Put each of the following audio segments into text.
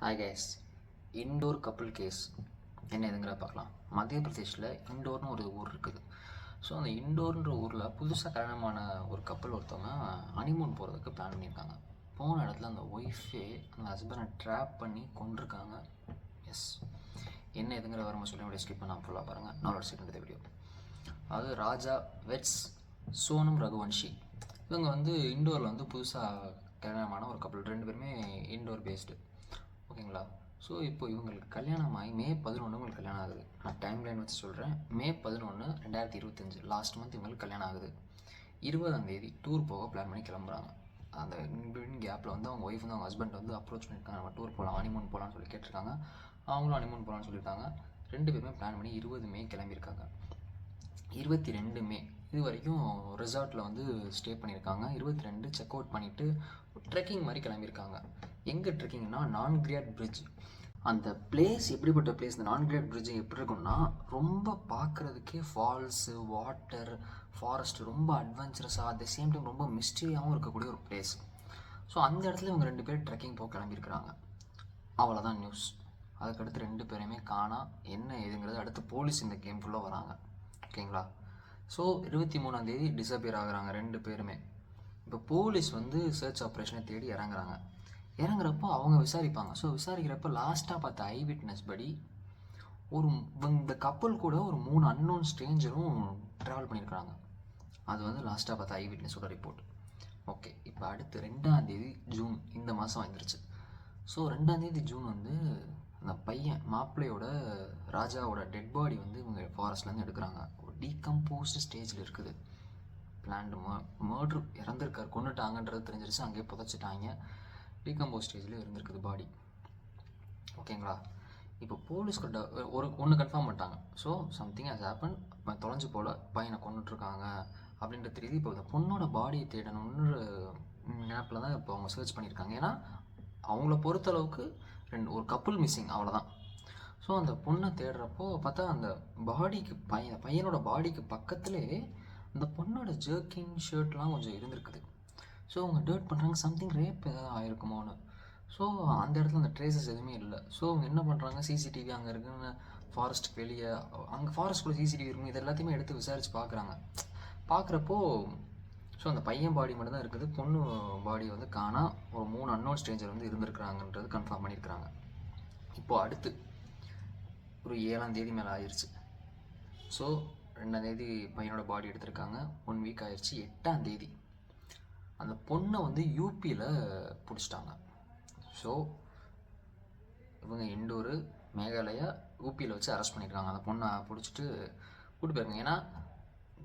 Hi guys Indore couple case என்ன எதுங்கிற பார்க்கலாம். மத்திய பிரதேஷில் இண்டோர்னு ஒரு ஊர் இருக்குது. ஸோ அந்த இண்டோர்ன்ற ஊரில் புதுசாக கல்யாணமான ஒரு கப்பல் ஒருத்தவங்க ஹனிமூன் போகிறதுக்கு பிளான் பண்ணியிருக்காங்க. போன இடத்துல அந்த ஒய்ஃபே அந்த ஹஸ்பண்டை ட்ராப் பண்ணி கொண்டிருக்காங்க எஸ் என்ன எதுங்கிற வரமா சொல்லி வீடியோ ஸ்கிப் பண்ணால் ஃபுல்லாக பாருங்கள் நாலு செகண்ட் வீடியோ அது ராஜா வெட்ஸ் சோனம் ரகுவன்ஷி. இவங்க வந்து இண்டோரில் வந்து புதுசாக கல்யாணமான ஒரு கப்பல் ரெண்டு பேருமே இண்டோர் பேஸ்டு ஓகேங்களா? ஸோ இப்போ இவங்களுக்கு கல்யாணம் ஆகி மே பதினொன்று உங்களுக்கு கல்யாணம் ஆகுது. நான் டைம் லைன் வச்சு சொல்கிறேன் மே பதினொன்று ரெண்டாயிரத்தி இருபத்தஞ்சு லாஸ்ட் மந்த் இவங்களுக்கு கல்யாணம் ஆகுது. இருபதாம் தேதி டூர் போக பிளான் பண்ணி கிளம்புறாங்க. அந்த இன்பின் கேப்பில் வந்து அவங்க ஒய்ஃப் வந்து அவங்க ஹஸ்பண்ட் வந்து அப்ரோச் பண்ணியிருக்காங்க நம்ம டூர் போகலாம் ஹனிமூன் போகலான்னு சொல்லி கேட்டிருக்காங்க. அவங்களும் ஹனிமூன் போகலான்னு சொல்லியிருக்காங்க. ரெண்டு பேருமே பிளான் பண்ணி இருபது மே கிளம்பியிருக்காங்க. இருபத்தி ரெண்டு மே இது வரைக்கும் ரிசார்ட்டில் வந்து ஸ்டே பண்ணியிருக்காங்க. இருபத்தி ரெண்டு செக் அவுட் பண்ணிவிட்டு ட்ரெக்கிங் மாதிரி கிளம்பியிருக்காங்க. எங்கே இருக்கீங்கன்னா நான் கிரியாட் பிரிட்ஜ் அந்த பிளேஸ் எப்படிப்பட்ட பிளேஸ் இந்த நான் கிரியாட் பிரிட்ஜ் எப்படி இருக்கும்னா ரொம்ப பார்க்குறதுக்கே ஃபால்ஸு வாட்டர் ஃபாரஸ்ட் ரொம்ப அட்வென்ச்சரஸாக அட் த சேம் டைம் ரொம்ப மிஸ்டரியாகவும் இருக்கக்கூடிய ஒரு பிளேஸ் ஸோ அந்த இடத்துல இவங்க ரெண்டு பேர் ட்ரெக்கிங் போக கிளம்பியிருக்கிறாங்க. அவ்வளோதான் நியூஸ் அதுக்கடுத்து ரெண்டு பேரையுமே காணா என்ன ஏதுங்கிறது அடுத்து போலீஸ் இந்த கேம்குள்ளே வராங்க. ஓகேங்களா ஸோ இருபத்தி மூணாந்தேதி டிசப்பியர் ஆகுறாங்க ரெண்டு பேருமே. இப்போ போலீஸ் வந்து சர்ச் ஆப்ரேஷனை தேடி இறங்குறாங்க. இறங்குறப்போ அவங்க விசாரிப்பாங்க. ஸோ விசாரிக்கிறப்ப லாஸ்ட்டாக பார்த்த ஐ விட்னஸ் படி ஒரு இந்த கப்பல் கூட ஒரு மூணு அன்னோன் ஸ்ட்ரேஞ்சரும் ட்ராவல் பண்ணியிருக்கிறாங்க அது வந்து லாஸ்ட்டாக பார்த்த ஐ விட்னஸோட ரிப்போர்ட் ஓகே இப்போ அடுத்து ரெண்டாந்தேதி ஜூன் இந்த மாதம் வந்துருச்சு. ஸோ ரெண்டாந்தேதி ஜூன் வந்து அந்த பையன் மாப்பிள்ளையோட ராஜாவோட டெட் பாடி வந்து இவங்க ஃபாரஸ்ட்லேருந்து எடுக்கிறாங்க. ஒரு டீகம்போஸ்டு ஸ்டேஜில் இருக்குது. பிளான்டு ம மர்ட்ரு இறந்துருக்கார் கொண்டுட்டாங்கன்றது தெரிஞ்சிருச்சு. அங்கேயே புதைச்சிட்டாங்க. டீகம்போஸ் ஸ்டேஜில் இருந்திருக்குது பாடி ஓகேங்களா இப்போ போலீஸ் கிட்ட ஒரு ஒன்று கன்ஃபார்ம் பண்ணிட்டாங்க. ஸோ சம்திங் ஹஸ் ஹேப்பன் தொலைஞ்சு போல பையனை கொண்டுட்ருக்காங்க அப்படின்ற தெரியுது. இப்போ இந்த பொண்ணோட பாடியை தேடணும்னு நினப்பில் தான் இப்போ அவங்க சர்ச் பண்ணியிருக்காங்க. ஏன்னா அவங்கள பொறுத்தளவுக்கு ரெண்டு ஒரு கப்புள் மிஸ்ஸிங் அவ்வளோதான் ஸோ அந்த பொண்ணை தேடுறப்போ பார்த்தா அந்த பாடிக்கு பையன் பையனோட பாடிக்கு பக்கத்துலேயே அந்த பொண்ணோட ஜர்க்கின் ஷர்ட்லாம் கொஞ்சம் இருந்திருக்குது. ஸோ அவங்க டேர்ட் பண்ணுறாங்க சம்திங் ரேப் ஏதாவது ஆயிருக்குமோன்னு. ஸோ அந்த இடத்துல அந்த ட்ரேசஸ் எதுவுமே இல்லை. ஸோ அவங்க என்ன பண்ணுறாங்க சிசிடிவி அங்கே இருக்குன்னு ஃபாரஸ்ட்டுக்கு வெளியே அங்கே ஃபாரஸ்ட்டுக்குள்ளே சிசிடிவி இருக்கும் இது எல்லாத்தையுமே எடுத்து விசாரித்து பார்க்குறாங்க பார்க்குறப்போ ஸோ அந்த பையன் பாடி மட்டும் தான் இருக்குது. பொண்ணு பாடி வந்து காணா ஒரு மூணு அன்னோன் ஸ்ட்ரேஞ்சர் வந்து இருந்திருக்கிறாங்கன்றது கன்ஃபார்ம் பண்ணியிருக்கிறாங்க. இப்போது அடுத்து ஒரு ஏழாம் தேதி மேலே ஆயிடுச்சு ஸோ ரெண்டாம் தேதி பையனோட பாடி எடுத்திருக்காங்க. ஒன் வீக் ஆயிடுச்சு எட்டாம் தேதி. அந்த பொண்ணை வந்து யூபியில் பிடிச்சிட்டாங்க. ஸோ இவங்க இண்டோரு மேகாலயா யூபியில் வச்சு அரெஸ்ட் பண்ணியிருக்காங்க அந்த பொண்ணை பிடிச்சிட்டு கூட்டு போயிருங்க ஏன்னா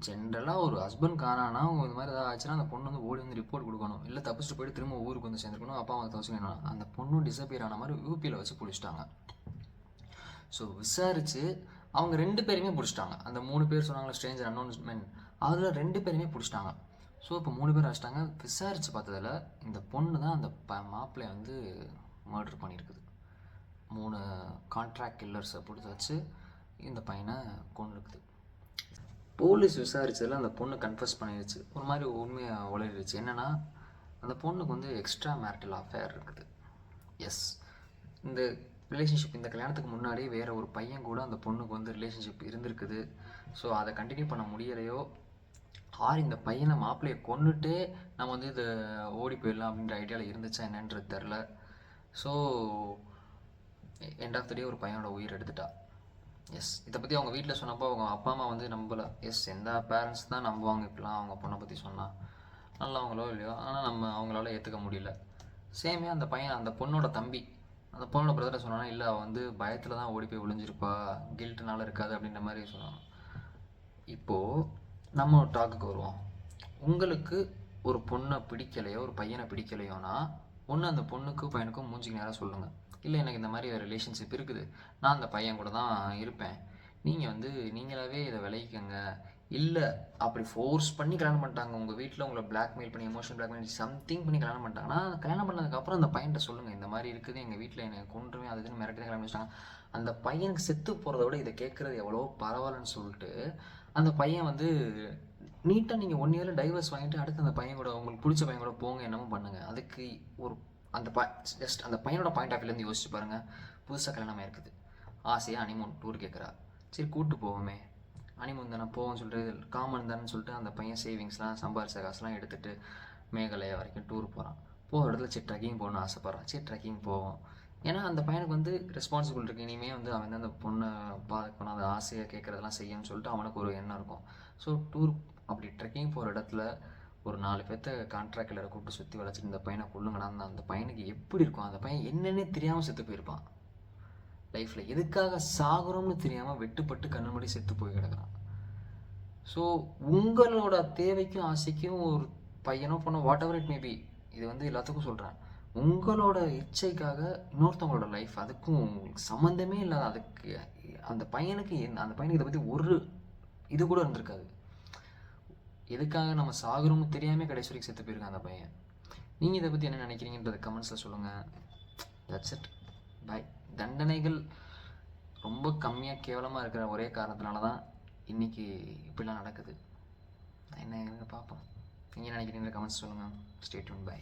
ஜென்ரலாக ஒரு ஹஸ்பண்ட் காணானா அவங்க இந்த மாதிரி ஏதாவது ஆச்சுன்னா அந்த பொண்ணு வந்து ஓடி வந்து ரிப்போர்ட் கொடுக்கணும். இல்லை தப்பிச்சுட்டு போயிட்டு திரும்ப ஊருக்கு வந்து சேர்ந்துருக்கணும். அப்பா அவங்க தவசிக்கணும் அந்த பொண்ணும் டிசப்பியர் ஆன மாதிரி யூபியில் வச்சு பிடிச்சிட்டாங்க. ஸோ விசாரித்து அவங்க ரெண்டு பேருமே பிடிச்சிட்டாங்க. அந்த மூணு பேர் சொன்னாங்களா ஸ்ட்ரேஞ்சர் அனௌன்ஸ்மெண்ட் அதில் ரெண்டு பேருமே பிடிச்சிட்டாங்க. ஸோ இப்போ மூணு பேர் அடிச்சிட்டாங்க விசாரித்து பார்த்ததுல இந்த பொண்ணு தான் அந்த ப மாப்பிள்ளைய வந்து மர்டர் பண்ணியிருக்குது மூணு கான்ட்ராக்ட் கில்லர்ஸை பிடிச்சி வச்சு இந்த பையனை கொண்டிருக்குது போலீஸ் விசாரித்ததில் அந்த பொண்ணு கன்ஃபர்ஸ் பண்ணிடுச்சு ஒரு மாதிரி உண்மையாக உளறிடுச்சு. என்னென்னா அந்த பொண்ணுக்கு வந்து எக்ஸ்ட்ரா மேரிட்டல் அஃபேர் இருக்குது. எஸ் இந்த ரிலேஷன்ஷிப் இந்த கல்யாணத்துக்கு முன்னாடி வேறு ஒரு பையன் கூட அந்த பொண்ணுக்கு வந்து ரிலேஷன்ஷிப் இருந்திருக்குது. ஸோ அதை கண்டினியூ பண்ண முடியலையோ ஆர் இந்த பையனை மாப்பிள்ளையை கொண்டுட்டு நம்ம வந்து இதை ஓடி போயிடலாம் அப்படின்ற ஐடியாவில் இருந்துச்சா என்னன்றது தெரில so end of the day ஒரு பையனோட உயிர் எடுத்துட்டா. எஸ் இதை பற்றி அவங்க வீட்டில் சொன்னப்போ அவங்க அப்பா அம்மா வந்து நம்பலை. எஸ் எந்த பேரண்ட்ஸ் தான் நம்புவாங்க இப்படிலாம் அவங்க பொண்ணை பற்றி சொன்னால் நல்லவங்களோ இல்லையோ ஆனால் நம்ம அவங்களால ஏற்றுக்க முடியல. சேமே அந்த பையன் அந்த பொண்ணோட தம்பி. அந்த பொண்ணோட பிரதரை சொன்னானா இல்லை அவள் வந்து பயத்தில் தான் ஓடி போய் ஒளிஞ்சிருப்பா. கில்ட்டுனால இருக்காது அப்படின்ற மாதிரி சொன்னான். இப்போது நம்ம ஒரு டாக்குக்கு வருவோம். உங்களுக்கு ஒரு பொண்ணை பிடிக்கலையோ ஒரு பையனை பிடிக்கலையோனா ஒன்று அந்த பொண்ணுக்கும் பையனுக்கும் மூஞ்சிக்கு நேராக சொல்லுங்கள் இல்லை எனக்கு இந்த மாதிரி ரிலேஷன்ஷிப் இருக்குது. நான் அந்த பையன் கூட தான் இருப்பேன். நீங்கள் வந்து நீங்களாவே இதை விளைவிக்கங்க இல்லை அப்படி ஃபோர்ஸ் பண்ணி கல்யாணம் பண்ணிட்டாங்க. உங்கள் வீட்டில் உங்களை பிளாக்மெயில் பண்ணி எமோஷன் பிளாக்மெயில் சம்திங் பண்ணி கல்யாணம் பண்ணிட்டாங்கன்னா கல்யாணம் பண்ணதுக்கப்புறம் அந்த பையன்கிட்ட சொல்லுங்கள் இந்த மாதிரி இருக்குது எங்கள் வீட்டில் என்னை கொன்றுமே அது இதுன்னு மிரட்டி கல்யாணம் பண்ணிட்டாங்க. அந்த பையனுக்கு செத்து போகிறத விட இதை கேட்குறது எவ்வளோ பரவாயில்லன்னு சொல்லிட்டு அந்த பையன் வந்து நீட்டாக நீங்கள் ஒன் இயரில் டைவர்ஸ் வாங்கிட்டு அடுத்து அந்த பையன் கூட உங்களுக்கு பிடிச்ச பையன் கூட போங்க என்னமோ பண்ணுங்கள் அதுக்கு ஒரு அந்த ப ஜஸ்ட் அந்த பையனோட பாயிண்ட் ஆஃப் வியூலேருந்து யோசிச்சு பாருங்கள் புதுசாக கல்யாணம் இருக்குது ஆசையாக அனிமோன் டூர் கேட்குறா சரி கூப்பிட்டு போவோமே. அனிமோன் தானே போவோம்னு சொல்லிட்டு காமன் தானே சொல்லிட்டு அந்த பையன் சேவிங்ஸ்லாம் சம்பாரிச்ச காசுலாம் எடுத்துகிட்டு மேகாலயா வரைக்கும் டூர் போகிறான் போகிற இடத்துல சரி ட்ரெக்கிங் போகணும்னு ஆசைப்பட்றான். சரி ட்ரெக்கிங் போவோம். ஏன்னா அந்த பையனுக்கு வந்து ரெஸ்பான்சிபிள் இருக்குது இனிமேல் வந்து அவன் வந்து அந்த பொண்ணை பார்க்கணும் அந்த ஆசையை கேட்குறதெல்லாம் செய்யணும்னு சொல்லிட்டு அவனுக்கு ஒரு எண்ணம் இருக்கும். ஸோ டூர் அப்படி ட்ரெக்கிங் போகிற இடத்துல ஒரு நாலு பேர்த்த கான்ட்ராக்ட் கிளரை கூப்பிட்டு சுற்றி வளைச்சிட்டு இந்த பையனை கொள்ளுங்கடா அந்த அந்த பையனுக்கு எப்படி இருக்கும்? அந்த பையன் என்னன்னே தெரியாமல் செத்து போயிருப்பான். லைஃப்பில் எதுக்காக சாகுறோம்னு தெரியாமல் வெட்டுப்பட்டு கண்ணு முடி செத்து போய் கிடக்கிறான். ஸோ உங்களோட தேவைக்கும் ஆசைக்கும் ஒரு பையனோ பொண்ணோ வாட் எவர் இட் மேபி இது வந்து எல்லாத்துக்கும் சொல்கிறேன் உங்களோட இச்சைக்காக இன்னொருத்தவங்களோட லைஃப் அதுக்கும் உங்களுக்கு சம்மந்தமே இல்லாத அதுக்கு அந்த பையனுக்கு அந்த பையனுக்கு இதை பற்றி ஒரு இது கூட இருந்திருக்காது. எதுக்காக நம்ம சாகுறோம்னு தெரியாமல் கடைசி வரைக்கும் செத்து போயிருக்கான் அந்த பையன். நீங்கள் இதை பற்றி என்ன நினைக்கிறீங்கன்றத கமெண்ட்ஸில் சொல்லுங்கள் தட்ஸ் இட் பை தண்டனைகள் ரொம்ப கம்மியாக கேவலமாக இருக்கிற ஒரே காரணத்தினால தான் இன்றைக்கி இப்படிலாம் நடக்குது. என்ன பார்ப்போம். நீங்கள் நினைக்கிறீங்க கமெண்ட்ஸ் சொல்லுங்கள் ஸ்டேட்யூன் பை